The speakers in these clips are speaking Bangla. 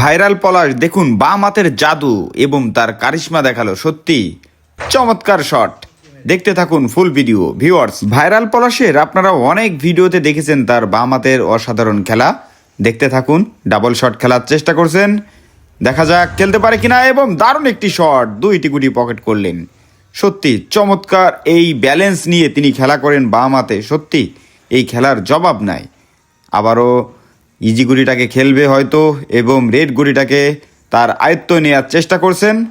ভাইরাল পলাশ দেখুন বাম হাতের জাদু এবং তার কারিশমা দেখাল সত্যি। চমৎকার শট। দেখতে থাকুন ফুল ভিডিও। ভিউয়ার্স, ভাইরাল পলাশের আপনারা অনেক ভিডিওতে দেখেছেন তার বাম হাতের অসাধারণ খেলা। দেখতে থাকুন, ডাবল শট খেলার চেষ্টা করছেন। দেখা যাক খেলতে পারে কিনা এবং দারুণ একটি শট দুইটি গুটি পকেট করলেন। সত্যি, চমৎকার এই ব্যালেন্স নিয়ে তিনি খেলা করেন বাম হাতে। সত্যি, এই খেলার জবাব নাই। আবারও ইজি গুড়িটাকে খেলবে হয়তো এবং রেড গুড়িটাকে তার আয়ত্ত নেওয়ার চেষ্টা করছেন।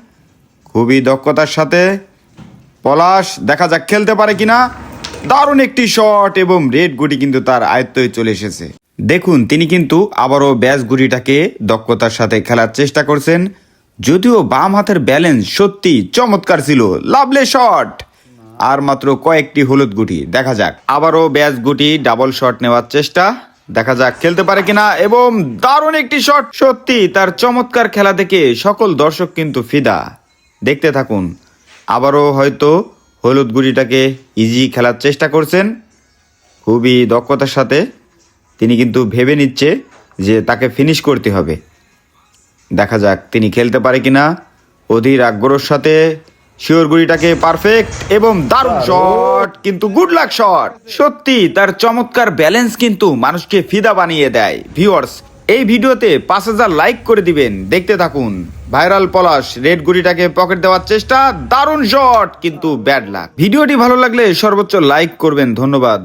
খুবই দক্ষতার সাথে পলাশ দেখা যাক খেলতে পারে কিনা। দারুণ একটি শট এবং রেড গুটি কিন্তু তার আয়ত্তই চলে এসেছে। দেখুন, তিনি কিন্তু আবারও ব্যাস গুটিটাকে দক্ষতার সাথে খেলার চেষ্টা করছেন। যদিও বাম হাতের ব্যালেন্স সত্যি চমৎকার ছিল। লাভলে শট! আর মাত্র কয়েকটি হলুদ গুটি দেখা যাক। আবারও ব্যাস গুটি ডাবল শট নেওয়ার চেষ্টা। দেখা যাক খেলতে পারে কিনা, এবং দারুণ একটি শট সত্যি, তার চমৎকার খেলা দেখে সকল দর্শক কিন্তু ফিদা। দেখতে থাকুন, আবারও হয়তো হলুদ গুড়িটাকে ইজি খেলার চেষ্টা করছেন। খুবই দক্ষতার সাথে তিনি কিন্তু ভেবে নিচ্ছে যে তাকে ফিনিশ করতে হবে। দেখা যাক তিনি খেলতে পারে কিনা। অধীর আগ্রহর সাথে শিওরগুড়িটাকে পারফেক্ট এবং দারুণ শট কিন্তু গুড লাক শট সত্যি তার চমৎকার ব্যালেন্স কিন্তু মানুষকে ফিদা বানিয়ে দেয়। ভিউয়ার্স এই ভিডিওতে পাঁচ হাজার লাইক করে দিবেন। দেখতে থাকুন। ভাইরাল পলাশ রেড গুড়িটাকে পকেট দেওয়ার চেষ্টা দারুণ শট কিন্তু ব্যাড লাক ভিডিওটি ভালো লাগলে সর্বোচ্চ লাইক করবেন। ধন্যবাদ।